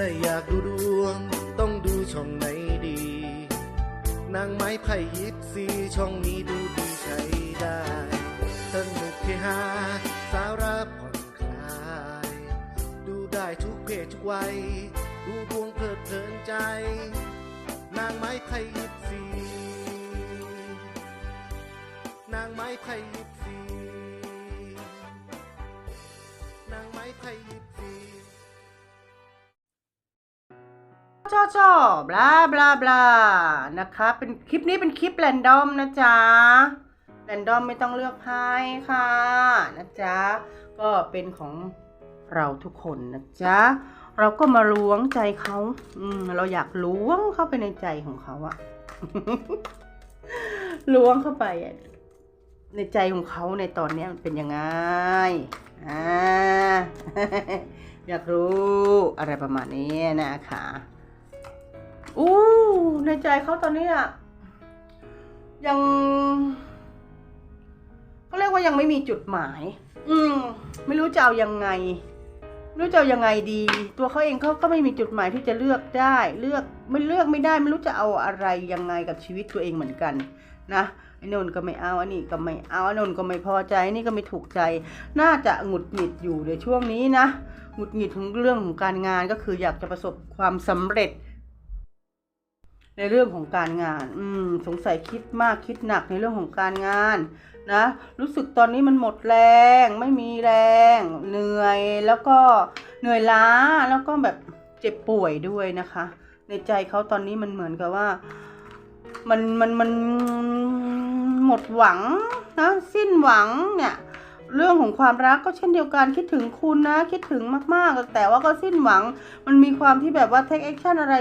ถ้าอยากดูดวง ต้องดูช่องไหนดี นางไม้ไผ่ยิปซีช่องนี้ดูดีใช้ได้สนุกเฮฮาสาระผ่อนคลาย ดูได้ทุกเพศทุกวัย ดูดวงเพลิดเพลินใจ นางไม้ไผ่ยิปซีนางไม้ไผ่ยิปซีนางไม้ไผ่ยิป ซีชอบชอบลาบลาบลานะคะ เป็นคลิปนี้เป็นคลิปแรนดอมนะจ๊ะ แรนดอมไม่ต้องเลือกไพ่ค่ะนะจ๊ะ ก็เป็นของเราทุกคนนะจ๊ะ เราก็มาล้วงใจเขาอืมเราอยากล้วงเข้าไปในใจของเขาอะล้วงเข้าไปในใจของเขาในตอนนี้มันเป็นยังไงอ่าอยากรู้อะไรประมาณนี้นะคะ อู้ในใจเขาตอนนี้อะยังเขาเรียกว่ายังไม่มีจุดหมาย อืม ไม่รู้จะเอายังไงไม่รู้จะเอายังไงดี ตัวเขาเองเขาก็ไม่มีจุดหมายที่จะเลือกได้ เลือกไม่เลือกไม่ได้ ไม่รู้จะเอาอะไรยังไงกับชีวิตตัวเองเหมือนกัน นะไอ้นนก็ไม่เอาอันนี้ก็ไม่เอาอันนนก็ไม่พอใจนนี่ก็ไม่ถูกใจ น่าจะหงุดหงิดอยู่ในช่วงนี้นะหงุดหงิดของเรื่องของการงานก็คืออยากจะประสบความสำเร็จ ในเรื่องของการงาน อืม สงสัยคิดมากคิดหนักในเรื่องของการงานนะ รู้สึกตอนนี้มันหมดแรง ไม่มีแรง เหนื่อย แล้วก็เหนื่อยล้า แล้วก็แบบเจ็บป่วยด้วยนะคะ ในใจเขาตอนนี้มันเหมือนกับว่า มัน มัน มันหมดหวังนะ สิ้นหวังเนี่ย เรื่องของความรักก็เช่นเดียวกันคิดถึงคุณนะ คิดถึงมากๆ แต่ว่าก็สิ้นหวัง มันมีความที่แบบว่า take action อะไร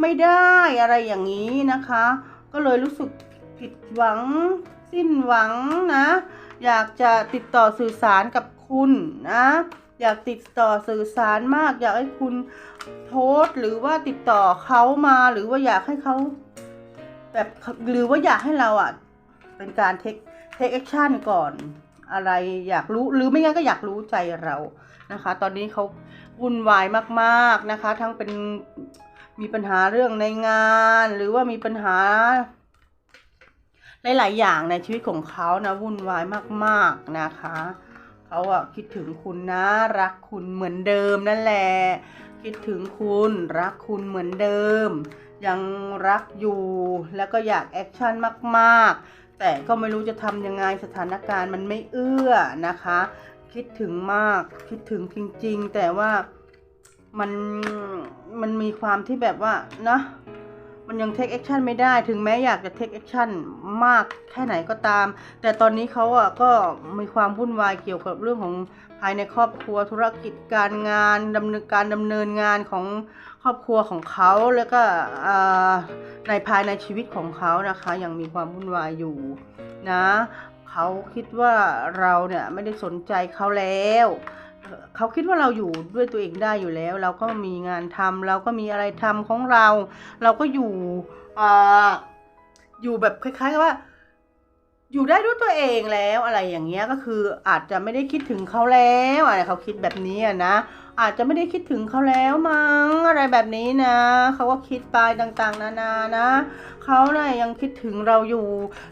ไม่ได้อะไรอย่างนี้นะคะ ก็เลยรู้สึกผิดหวัง สิ้นหวังนะ อยากจะติดต่อสื่อสารกับคุณนะ อยากติดต่อสื่อสารมาก อยากให้คุณโพสหรือว่าติดต่อเขามาหรือว่าอยากให้เขาแบบหรือว่าอยากให้เราอะเป็นการเทคเทคแอคชั่นก่อน อะไรอยากรู้หรือไม่งั้นก็อยากรู้ใจเรานะคะ ตอนนี้เขาวุ่นวายมากๆนะคะ ทั้งเป็นมีปัญหาเรื่องในงาน หรือว่ามีปัญหา หลาย ๆ อย่างในชีวิตของเขานะวุ่นวายมากๆนะคะเขาอะคิดถึงคุณนะรักคุณเหมือนเดิมนั่นแหละ คิดถึงคุณรักคุณเหมือนเดิม ยังรักอยู่แล้วก็อยากแอคชั่นมาก ๆ แต่ก็ไม่รู้จะทำยังไงสถานการณ์มันไม่เอื้อนะคะ คิดถึงมากคิดถึงจริง ๆ แต่ว่ามันมันมีความที่แบบว่านะ มันยังเทคแอคชั่นไม่ได้ ถึงแม้อยากจะเทคแอคชั่นมากแค่ไหนก็ตาม แต่ตอนนี้เขาอะก็มีความวุ่นวายเกี่ยวกับเรื่องของภายในครอบครัวธุรกิจการงานดำเนินการดำเนินงานของครอบครัวของเขาแล้วก็ในภายในชีวิตของเขานะคะ ยังมีความวุ่นวายอยู่นะเขาคิดว่าเราเนี่ยไม่ได้สนใจเขาแล้ว เขาคิดว่าเราอยู่ด้วยตัวเองได้อยู่แล้ว เราก็มีงานทำเราก็มีอะไรทำของเรา เราก็อยู่อ่าอยู่แบบคล้ายๆกับว่า อยู่ได้ด้วยตัวเองแล้วอะไรอย่างเงี้ยก็คืออาจจะไม่ได้คิดถึงเขาแล้วอะไรเขาคิดแบบนี้นะ อาจจะไม่ได้คิดถึงเขาแล้วมั้งอะไรแบบนี้นะเขาก็คิดไปต่างๆ นานานะเขาเนี่ยยังคิดถึงเราอยู่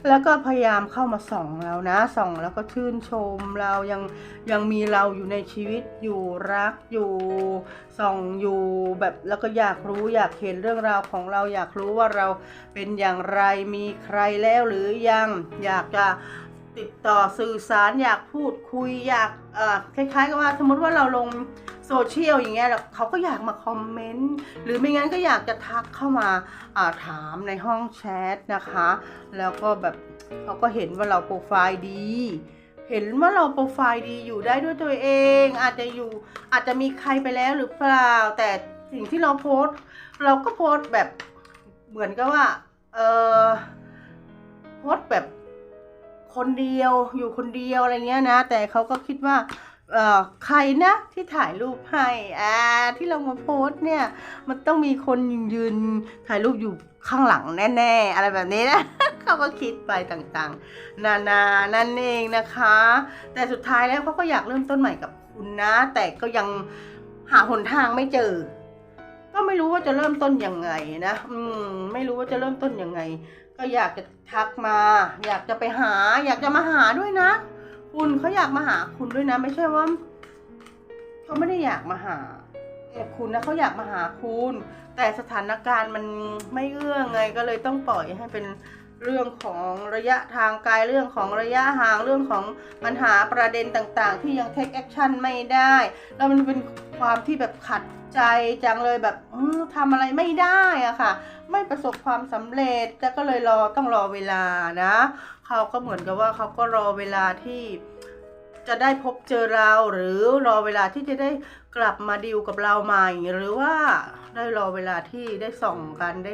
แล้วก็พยายามเข้ามาส่องเรานะส่องแล้วก็ชื่นชมเรายังยังมีเราอยู่ในชีวิตอยู่รักอยู่ส่องอยู่แบบแล้วก็อยากรู้อยากเห็นเรื่องราวของเราอยากรู้ว่าเราเป็นอย่างไรมีใครแล้วหรือยังอยากจะ ติดต่อสื่อสารอยากพูดคุยอยากคล้าย ๆ กับว่าสมมติว่าเราลงโซเชียลอย่างเงี้ยเขาก็อยากมาคอมเมนต์หรือไม่งั้นก็อยากจะทักเข้ามาาถามในห้องแชทนะคะ แล้วก็แบบเขาก็เห็นว่าเราโปรไฟล์ดีเห็นว่าเราโปรไฟล์ดีอยู่ได้ด้วยตัวเอง อาจจะอยู่อาจจะมีใครไปแล้วหรือเปล่า แต่สิ่งที่เราโพสเราก็โพสแบบเหมือนกับว่าเออโพสแบบ คนเดียวอยู่คนเดียวอะไรเงี้ยนะ แต่เขาก็คิดว่าเอ่อใครนะที่ถ่ายรูปให้อ่าที่เรามาโพสเนี่ยมันต้องมีคนยืนถ่ายรูปอยู่ข้างหลังแน่ๆ อะไรแบบนี้นะเขาก็คิดไปต่างๆ นานานั่นเองนะคะ แต่สุดท้ายแล้วเขาก็อยากเริ่มต้นใหม่กับคุณนะ แต่ก็ยังหาหนทางไม่เจอ ก็ไม่รู้ว่าจะเริ่มต้นยังไงนะ อืมไม่รู้ว่าจะเริ่มต้นยังไง ก็อยากจะทักมา อยากจะไปหา อยากจะมาหาด้วยนะ คุณเขาอยากมาหาคุณด้วยนะ ไม่ใช่ว่าเขาไม่ได้อยากมาหาแต่คุณนะเขาอยากมาหาคุณ แต่สถานการณ์มันไม่เอื้อไงก็เลยต้องปล่อยให้เป็นเรื่องของระยะทางไกลเรื่องของระยะห่างเรื่องของปัญหาประเด็นต่างๆ ที่ยัง take action ไม่ได้ แล้วมันเป็นความที่แบบขัดใจจังเลยแบบทำอะไรไม่ได้อะค่ะ ไม่ประสบความสำเร็จแต่ก็เลยรอต้องรอเวลานะเขาก็เหมือนกับว่าเขาก็รอเวลาที่จะได้พบเจอเราหรือรอเวลาที่จะได้กลับมาดิวกับเราใหม่ หรือว่าได้รอเวลาที่ได้ส่องกันได้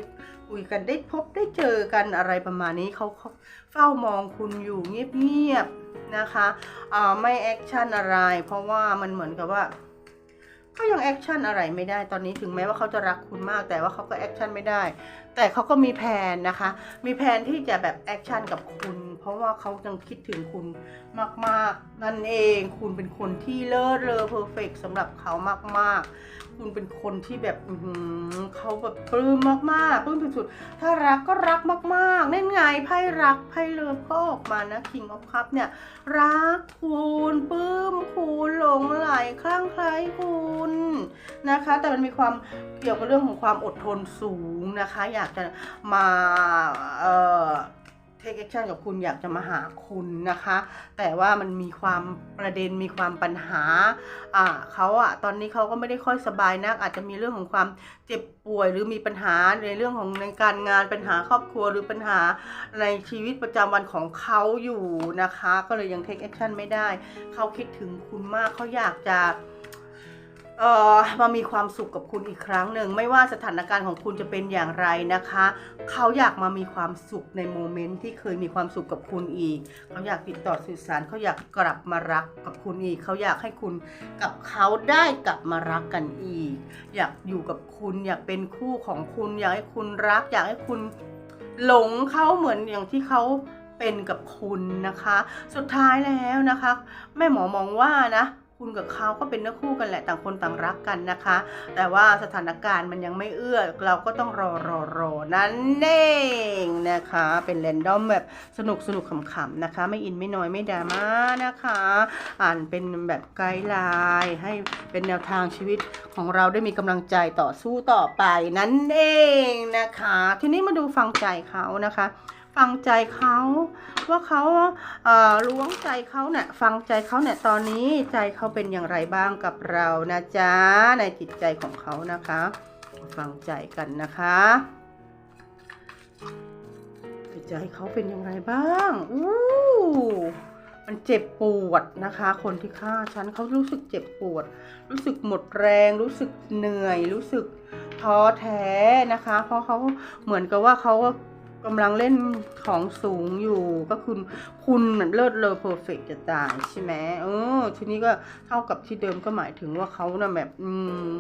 คุยกันได้พบได้เจอกันอะไรประมาณนี้เขาเขาเฝ้ามองคุณอยู่เงียบๆนะคะอ่าไม่แอคชั่นอะไร เพราะว่ามันเหมือนกับว่า ก็ยังแอคชั่นอะไรไม่ได้ตอนนี้ถึงแม้ว่าเขาจะรักคุณมาก แต่ว่าเขาก็แอคชั่นไม่ได้ แต่เขาก็มีแผนนะคะ มีแผนที่จะแบบแอคชั่นกับคุณ เพราะว่าเขายังคิดถึงคุณมาก ๆ นั่นเอง คุณเป็นคนที่เลิศเลอเพอร์เฟกสำหรับเขามาก ๆ คุณเป็นคนที่แบบเขาแบบปลื้มมากๆปลื้มสุดๆถ้ารักก็รักมากๆนั่นไงไพ่รักไพ่เลิฟก็ออกมานะ King of Cup เนี่ย รักคุณปลื้มคุณหลงไหลคลั่งไคล้คุณนะคะ แต่มันมีความเกี่ยวกับเรื่องของความอดทนสูงนะคะ อยากจะมาเอ่อ take action กับคุณอยากจะมาหาคุณนะคะ แต่ว่ามันมีความประเด็นมีความปัญหาอ่าเขาอะตอนนี้เขาก็ไม่ได้ค่อยสบายนัก อาจจะมีเรื่องของความเจ็บป่วยหรือมีปัญหาในเรื่องของในการงานปัญหาครอบครัวหรือปัญหาในชีวิตประจำวันของเขาอยู่นะคะ ก็เลยยัง take action ไม่ได้ เขาคิดถึงคุณมากเขาอยากจะ เอ่อมามีความสุขกับคุณอีกครั้งหนึ่ง ไม่ว่าสถานการณ์ของคุณจะเป็นอย่างไรนะคะ เขาอยากมามีความสุขในโมเมนต์ที่เคยมีความสุขกับคุณอีก เขาอยากติดต่อสื่อสารเขาอยากกลับมารักกับคุณอีก เขาอยากให้คุณกับเขาได้กลับมารักกันอีก อยากอยู่กับคุณอยากเป็นคู่ของคุณอยากให้คุณรัก อยากให้คุณหลงเขาเหมือนอย่างที่เขาเป็นกับคุณนะคะ สุดท้ายแล้วนะคะ แม่หมอมองว่านะ คุณกับเขาก็เป็นเนื้อคู่กันแหละต่างคนต่างรักกันนะคะ แต่ว่าสถานการณ์มันยังไม่เอื้อ เราก็ต้องรอรอรอนั่นเองนะคะ เป็นเรนดอมแบบสนุกสนุกขำๆนะคะ ไม่อินไม่น้อยไม่ดราม่านะคะ อ่านเป็นแบบไกด์ไลน์ให้เป็นแนวทางชีวิตของเราได้มีกำลังใจต่อสู้ต่อไปนั่นเองนะคะ ทีนี้มาดูฟังใจเขานะคะ ฟังใจเขาว่าเขาเอ่อล้วงใจเขาเนี่ยฟังใจเขาเนี่ยตอนนี้ใจเขาเป็นอย่างไรบ้างกับเรานะจ๊ะในจิตใจของเขานะคะ ฟังใจกันนะคะจิตใจเขาเป็นอย่างไรบ้างอู้มันเจ็บปวดนะคะ คนที่ฆ่าฉันเขารู้สึกเจ็บปวด รู้สึกหมดแรง รู้สึกเหนื่อย รู้สึกท้อแท้นะคะ เพราะเขาเหมือนกับว่าเขา กำลังเล่นของสูงอยู่ก็คือคุณเหมือนเลิศเลอเพอร์เฟกจะตายใช่ไหมเออทีนี้ก็เท่ากับที่เดิมก็หมายถึงว่าเขาน่ะแบบอืม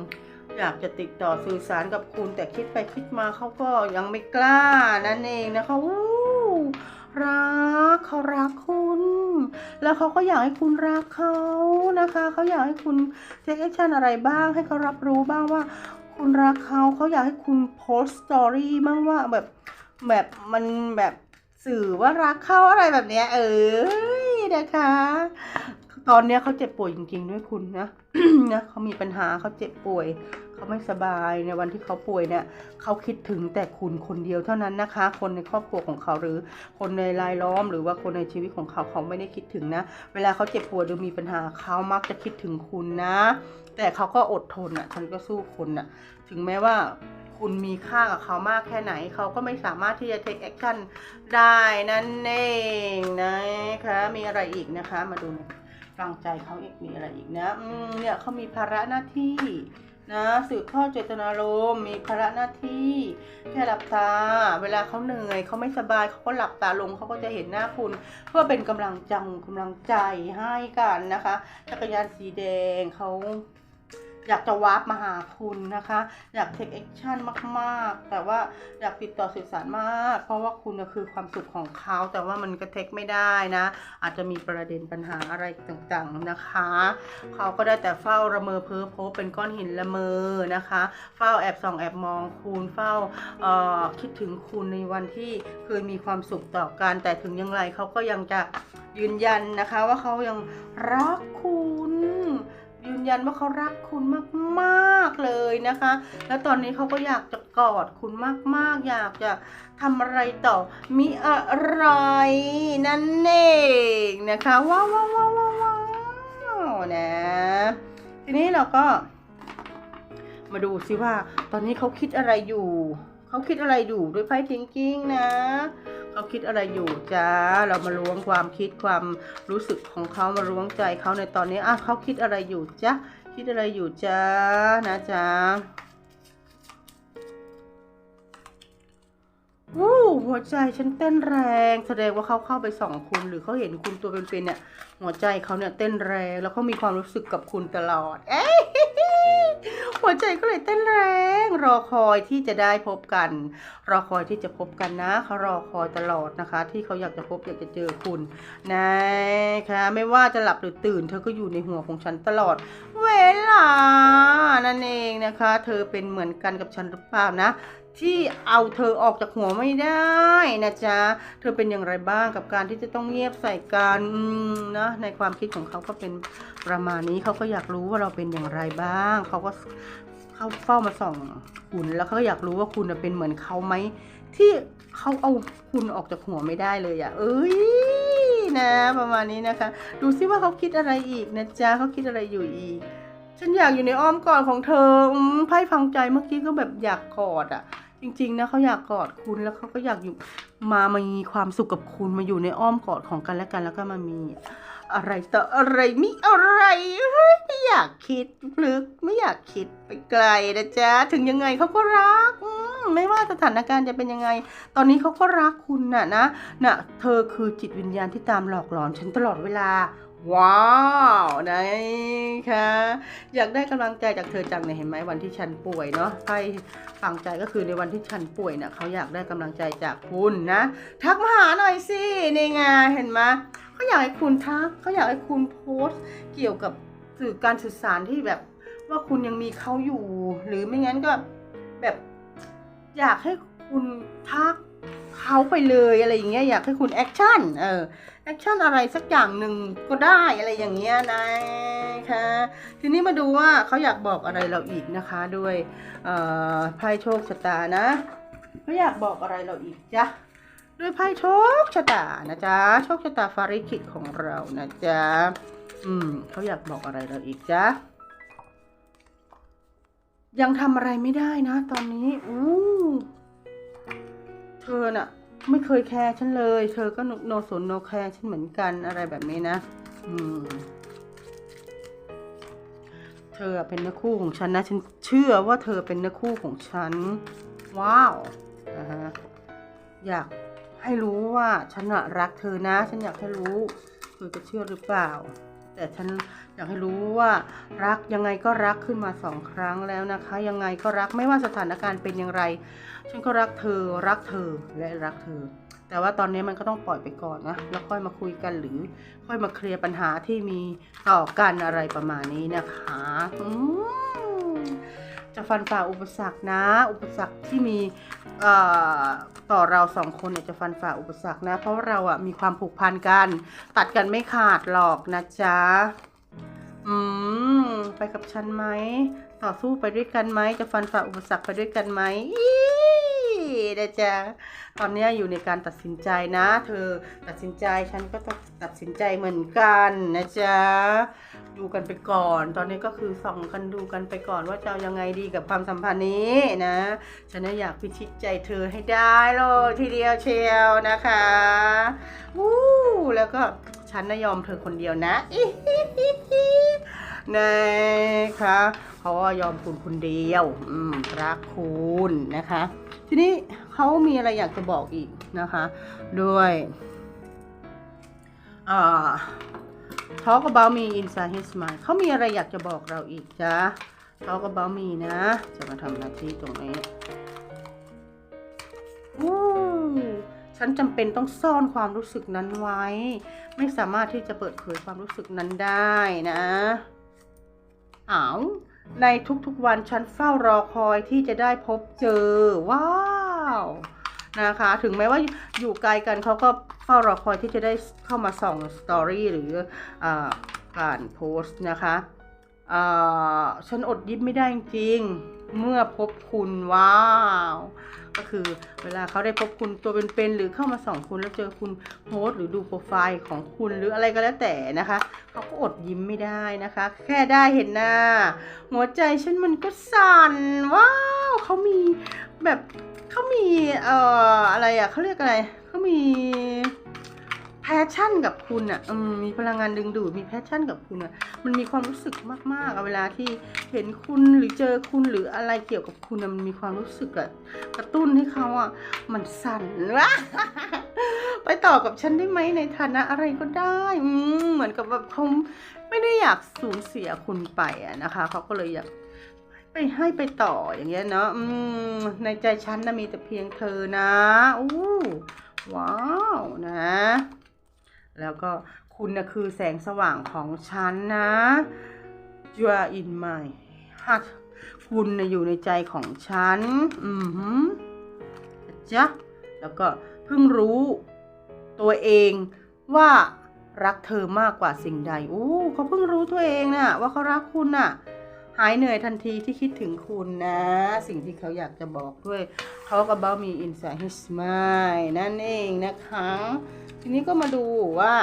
อยากจะติดต่อสื่อสารกับคุณแต่คิดไปคิดมาเขาก็ยังไม่กล้านั่นเองนะคะอู้รักเขารักคุณ แล้วเขาก็อยากให้คุณรักเขานะคะเขาอยากให้คุณเทคแอคชั่นอะไรบ้างให้เขารับรู้บ้างว่า คุณรักเขาเขาอยากให้คุณโพสต์สตอรี่บ้างว่าแบบ แบบมันแบบสื่อว่ารักเขาอะไรแบบเนี้ย เออนะคะ ตอนเนี้ยเขาเจ็บป่วยจริง ๆ ด้วยคุณนะนะเขามีปัญหาเขาเจ็บป่วยเขาไม่สบายในวันที่เขาป่วยเนี่ยเขาคิดถึงแต่คุณคนเดียวเท่านั้นนะคะ คนในครอบครัวของเขาหรือคนในรายล้อมหรือว่าคนในชีวิตของเขาเขาไม่ได้คิดถึงนะ เวลาเขาเจ็บป่วยหรือมีปัญหาเขามักจะคิดถึงคุณนะ แต่เขาก็อดทนอะฉันก็สู้คุณอะ ถึงแม้ว่า คุณมีค่ากับเขามากแค่ไหน เขาก็ไม่สามารถที่จะ take action ได้นั่นเองนะคะมีอะไรอีกนะคะ มาดูหน่อยฟังใจเขาอีกมีอะไรอีกนะเนี่ยเขามีภาระหน้าที่นะสืบทอดเจตนารมณ์มีภาระหน้าที่แค่หลับตา เวลาเขาเหนื่อยเขาไม่สบายเขาก็หลับตาลงเขาก็จะเห็นหน้าคุณ เพื่อเป็นกำลังจังกำลังใจให้กันนะคะจักรยานสีแดงเขา อยากจะวาร์ปมาหาคุณนะคะ อยากเทคแอคชั่นมากๆ แต่ว่าอยากติดต่อสื่อสารมาก เพราะว่าคุณคือความสุขของเขา แต่ว่ามันก็เทคไม่ได้นะ อาจจะมีประเด็นปัญหาอะไรต่างๆนะคะ เขาก็ได้แต่เฝ้าระเมอเพ้อโพเป็นก้อนหินละเมอนะคะ เฝ้าแอบส่องแอบมองคุณเฝ้าคิดถึงคุณในวันที่เคยมีความสุขต่อกัน แต่ถึงอย่างไรเขาก็ยังจะยืนยันนะคะว่าเขายังรักคุณ ยืนยันว่าเขารักคุณมากๆเลยนะคะ แล้วตอนนี้เขาก็อยากจะกอดคุณมากๆ อยากจะทำอะไรต่อมีอะไรนั่นเองนะคะว้าวว้าวว้าวว้าวนะทีนี้เราก็ มาดูซิว่า ตอนนี้เขาคิดอะไรอยู่เขาคิดอะไรอยู่ด้วยไพ่ทิงกิ้งนะ เขาคิดอะไรอยู่จ้า เรามาล้วงความคิดความรู้สึกของเขามาล้วงใจเขาในตอนนี้อะเขาคิดอะไรอยู่จ้ะคิดอะไรอยู่จ้านะจ้าวู้หัวใจฉันเต้นแรง แสดงว่าเขาเข้าไปส่องคุณ หรือเขาเห็นคุณตัวเป็นๆเนี่ย หัวใจเขาเนี่ยเต้นแรงแล้วเขามีความรู้สึกกับคุณตลอด เอ้ย หัวใจก็เลยเต้นแรง รอคอยที่จะได้พบกัน รอคอยที่จะพบกันนะเขารอคอยตลอดนะคะ ที่เขาอยากจะพบอยากจะเจอคุณนะคะไม่ว่าจะหลับหรือตื่น เธอก็อยู่ในหัวของฉันตลอด เวลานั่นเองนะคะ เธอเป็นเหมือนกันกับฉันหรือเปล่านะ ที่เอาเธอออกจากหัวไม่ได้นะจ๊ะ เธอเป็นอย่างไรบ้างกับการที่จะต้องเงียบใส่กันนะในความคิดของเขาก็เป็นประมาณนี้เขาก็อยากรู้ว่าเราเป็นอย่างไรบ้าง เขาก็เขาเฝ้ามาส่องคุณแล้วเขาก็อยากรู้ว่าคุณเป็นเหมือนเขาไหมที่เขาเอาคุณออกจากหัวไม่ได้เลยอะ่ะ เอ้ยนะประมาณนี้นะคะ ดูซิว่าเขาคิดอะไรอีกนะจ๊ะเขาคิดอะไรอยู่อีก ฉันอยากอยู่ในอ้อมกอดของเธอไพ่ฟังใจเมื่อกี้ก็แบบอยากกอดอะ่ะ จริงๆนะเขาอยากกอดคุณแล้วเขาก็อยากอยู่มามีความสุขกับคุณมาอยู่ในอ้อมกอดของกันและกันแล้วก็มามี อะไรต่ออะไรมีอะไรเฮ้ยไม่อยากคิดลึกไม่อยากคิดไปไกลนะจ๊ะถึงยังไงเขาก็รักไม่ว่าสถานการณ์จะเป็นยังไง ตอนนี้เขาก็รักคุณน่ะนะน่ะเธอคือจิตวิญญาณที่ตามหลอกหลอนฉันตลอดเวลา ว้าวนะคะอยากได้กำลังใจจากเธอจังเนี่ยเห็นไหมวันที่ฉันป่วยเนาะไพ่ฟังใจก็คือในวันที่ฉันป่วยเนี่ยเขาอยากได้กำลังใจจากคุณนะ ทักมาหาหน่อยสินี่ไงเห็นไหมเขาอยากให้คุณทักเขาอยากให้คุณโพสต์เกี่ยวกับสื่อการสื่อสารที่แบบว่าคุณยังมีเขาอยู่ หรือไม่งั้นก็แบบอยากให้คุณทัก เขาไปเลยอะไรอย่างเงี้ยอยากให้คุณแอคชั่นเออแอคชั่นอะไรสักอย่างหนึ่งก็ได้อะไรอย่างเงี้ยนะคะทีนี้มาดูว่าเขาอยากบอกอะไรเราอีกนะคะด้วยไพ่โชคชะตานะเขาอยากบอกอะไรเราอีกจ๊ะด้วยไพ่โชคชะตานะจ๊ะโชคชะตาฟาริคิดของเรานะจ๊ะอืมเขาอยากบอกอะไรเราอีกจ๊ะยังทำอะไรไม่ได้นะ ตอนนี้อู้ เธอน่ะไม่เคยแคร์ฉันเลย เธอก็โนสนโนแคร์ฉันเหมือนกันอะไรแบบนี้นะ อืม เธอเป็นเนื้อคู่ของฉันนะ ฉันเชื่อว่าเธอเป็นเนื้อคู่ของฉัน ว้าวนะฮะอยากให้รู้ว่าฉันรักเธอนะ ฉันอยากให้รู้ เธอจะเชื่อหรือเปล่า แต่ฉันอยากให้รู้ว่ารักยังไงก็รักขึ้นมาสองครั้งแล้วนะคะ ยังไงก็รักไม่ว่าสถานการณ์เป็นอย่างไร ฉันก็รักเธอรักเธอและรักเธอ แต่ว่าตอนนี้มันก็ต้องปล่อยไปก่อนนะแล้วค่อยมาคุยกันหรือค่อยมาเคลียร์ปัญหาที่มีต่อกันอะไรประมาณนี้นะคะอืม จะฟันฝ่าอุปสรรคนะ อุปสรรคที่มีต่อเราสองคนเนี่ยจะฟันฝ่าอุปสรรคนะ เพราะเราอะมีความผูกพันกัน ตัดกันไม่ขาดหรอกนะจ๊ะอืมไปกับฉันไหม ต่อสู้ไปด้วยกันไหม จะฟันฝ่าอุปสรรคไปด้วยกันไหม นะจ๊ะตอนนี้อยู่ในการตัดสินใจนะ เธอตัดสินใจฉันก็ต้องตัดสินใจเหมือนกันนะจ๊ะดูกันไปก่อน ตอนนี้ก็คือส่องกันดูกันไปก่อนว่าจะยังไงดีกับความสัมพันธ์นี้นะฉันน่ะอยากพิชิตใจเธอให้ได้เลยทีเดียวเชียวนะคะวู้แล้วก็ฉันน่ะยอมเธอคนเดียวนะอิฮิฮิฮินะคะเขาว่ายอมคุณคนเดียว อืมรักคุณนะคะ ทีนี้ เขามีอะไรอยากจะบอกอีกนะคะ ด้วยอ่า talk about me inside his mind เขามีอะไรอยากจะบอกเราอีกจ้ะเขาก็บ้ามีนะ จะมาทำหน้าที่ตรงนี้อู้ฉันจำเป็นต้องซ่อนความรู้สึกนั้นไว้ ไม่สามารถที่จะเปิดเผยความรู้สึกนั้นได้นะอ้าวในทุกๆวันฉันเฝ้ารอคอยที่จะได้พบเจอว้า นะคะ ถึงแม้ว่าอยู่ไกลกันเขาก็เฝ้ารอคอยที่จะได้เข้ามาส่องสตอรี่หรืออาการโพสต์นะคะ ฉันอดยิ้มไม่ได้จริงเมื่อพบคุณว้าว ก็คือเวลาเขาได้พบคุณตัวเป็นๆหรือเข้ามาส่องคุณแล้วเจอคุณโพสหรือดูโปรไฟล์ของคุณหรืออะไรก็แล้วแต่นะคะเขาก็อดยิ้มไม่ได้นะคะ แค่ได้เห็นหน้า หัวใจฉันมันก็สั่นว้าวเขามีแบบเขามีเอ่ออะไรอะเขาเรียกอะไรเขามี แพชชั่นกับคุณอะอืมมีพลังงานดึงดูดมีแพชชั่นกับคุณอะมันมีความรู้สึกมากๆอะเวลาที่เห็นคุณหรือเจอคุณหรืออะไรเกี่ยวกับคุณอะมันมีความรู้สึกอะกระตุ้นให้เขาอะมันสั่นวะไปต่อกับฉันได้ไหมในฐานะอะไรก็ได้อืมเหมือนกับแบบเขาไม่ได้อยากสูญเสียคุณไปอะนะคะเขาก็เลยอยากไปให้ไปต่ออย่างเงี้ยเนาะอืมในใจฉันนะมีแต่เพียงเธอนะอู้ว้าวนะ แล้วก็คุณนะคือแสงสว่างของฉันนะ You are in my heart คุณนะอยู่ในใจของฉัน อือหือจ๊ะแล้วก็เพิ่งรู้ตัวเองว่ารักเธอมากกว่าสิ่งใด โอ้เขาเพิ่งรู้ตัวเองนะ่ะว่าเขารักคุณน่ะ หายเหนื่อยทันทีที่คิดถึงคุณนะ สิ่งที่เขาอยากจะบอกด้วย Talk about me inside his mind นั่นเองนะคะ ทีนี้ก็มาดูว่า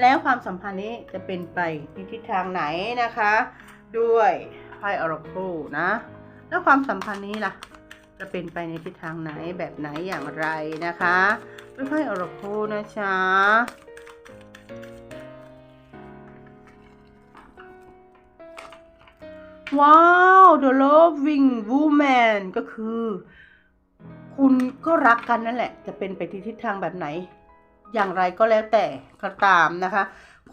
แล้วความสัมพันธ์นี้จะเป็นไปในทิศทางไหนนะคะ ด้วยไพ่ Oracle นะ แล้วความสัมพันธ์นี้ล่ะ จะเป็นไปในทิศทางไหนแบบไหนอย่างไรนะคะด้วยไพ่ Oracle นะจ๊ะ ว้าว The Loving Woman ก็คือ คุณก็รักกันนั่นแหละ จะเป็นไปที่ทิศทางแบบไหน อย่างไรก็แล้วแต่ก็ตามนะคะ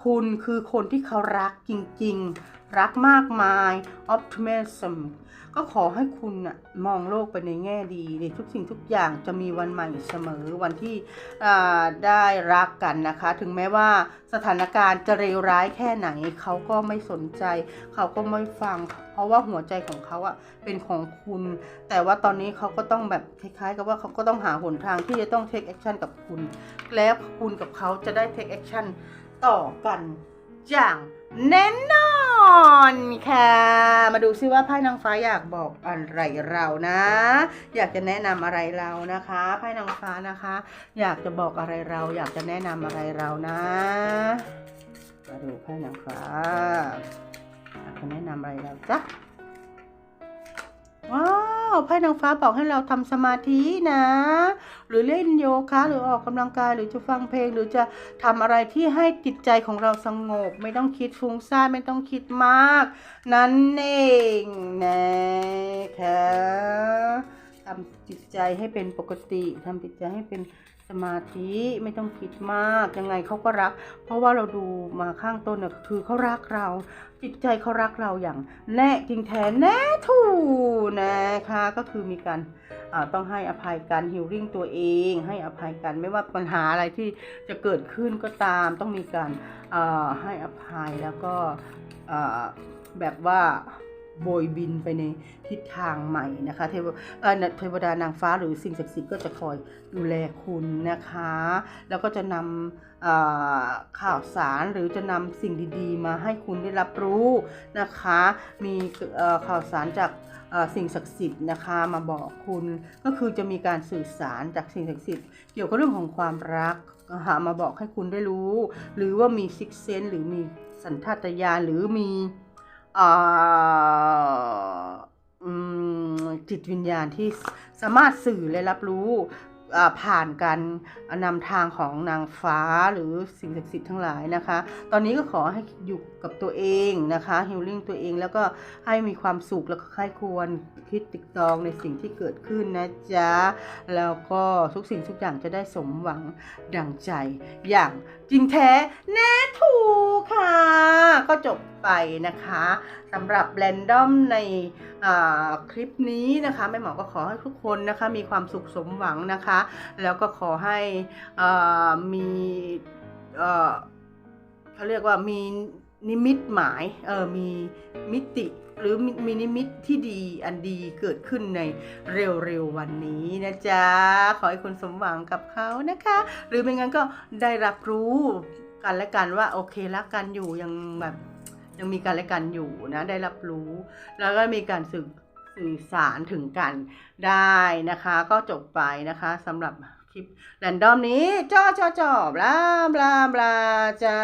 คุณคือคนที่เขารักจริง ๆ รักมากมาย optimism ก็ขอให้คุณนะมองโลกไปในแง่ดี ในทุกสิ่งทุกอย่างจะมีวันใหม่เสมอวันที่ได้รักกันนะคะ ถึงแม้ว่าสถานการณ์จะเลวร้ายแค่ไหน เขาก็ไม่สนใจ เขาก็ไม่ฟัง เพราะว่าหัวใจของเขาอะเป็นของคุณ แต่ว่าตอนนี้เขาก็ต้องแบบคล้ายๆกับว่าเขาก็ต้องหาหนทางที่จะต้อง take action กับคุณ แล้วคุณกับเขาจะได้ take action ต่อกันอย่างแน่นอน ค่ะ มาดูซิว่าไพ่นางฟ้าอยากบอกอะไรเรานะ อยากจะแนะนำอะไรเรานะคะไพ่นางฟ้านะคะ อยากจะบอกอะไรเรา อยากจะแนะนำอะไรเรานะ มาดูไพ่นางฟ้าอยากจะแนะนำอะไรเราจ้ะว้า ไพ่นางฟ้าบอกให้เราทำสมาธินะ หรือเล่นโยคะหรือออกกำลังกายหรือจะฟังเพลง หรือจะทำอะไรที่ให้จิตใจของเราสงบ ไม่ต้องคิดฟุ้งซ่านไม่ต้องคิดมาก นั่นเองนะคะทำจิตใจให้เป็นปกติทำจิตใจให้เป็นสมาธิไม่ต้องคิดมากยังไงเขาก็รัก เพราะว่าเราดูมาข้างต้นน่ะคือเขารักเรา จิตใจเขารักเราอย่างแน่จริงแท้แน่ถูกนะ คะก็คือมีการต้องให้อภัยกันฮิลลิ่งตัวเอง ให้อภัยกันไม่ว่าปัญหาอะไรที่จะเกิดขึ้นก็ตาม ต้องมีการให้อภัยแล้วก็แบบว่าโบยบินไปในทิศทางใหม่นะคะเทวเอ่อเทวดานางฟ้าหรือสิ่งศักดิ์สิทธิ์ก็จะคอยดูแลคุณนะคะ แล้วก็จะนำข่าวสารหรือจะนำสิ่งดีๆ มาให้คุณได้รับรู้นะคะ มีข่าวสารจาก สิ่งศักดิ์สิทธิ์นะคะมาบอกคุณ ก็คือจะมีการสื่อสารจากสิ่งศักดิ์สิทธิ์เกี่ยวกับเรื่องของความรักหามาบอกให้คุณได้รู้ หรือว่ามีซิกเซนหรือมีสัญชาตญาณหรือมีอจิตวิญญาณที่สามารถสื่อและรับรู้ ผ่านการนำทางของนางฟ้าหรือสิ่งศักดิ์สิทธิ์ทั้งหลายนะคะ ตอนนี้ก็ขอให้อยู่กับตัวเองนะคะฮิลลิ่งตัวเองแล้วก็ให้มีความสุขแล้วก็ใครควรคิดติดตองในสิ่งที่เกิดขึ้นนะจ๊ะ แล้วก็ทุกสิ่งทุกอย่างจะได้สมหวังดังใจอย่างจริงแท้แน่ถูกค่ะ ก็จบ ไปนะคะสำหรับแรนดอมในคลิปนี้นะคะแม่หมอก็ขอให้ทุกคนนะคะมีความสุขสมหวังนะคะ แล้วก็ขอให้มีเขาเรียกว่ามีนิมิตหมายเออมีมิติหรือมีมีนิมิตที่ดีอันดีเกิดขึ้นในเร็วๆวันนี้นะจ๊ะ ขอให้คุณสมหวังกับเขานะคะ หรือไม่งั้นก็ได้รับรู้กันและกันว่าโอเครักกันอยู่ยังแบบ ยังมีการและกันอยู่นะได้รับรู้ แล้วก็มีการสื่อสื่อสารถึงกันได้นะคะ ก็จบไปนะคะสำหรับคลิปแรนดอมนี้จ้อจ้อจอบลาบลาบลาจ้า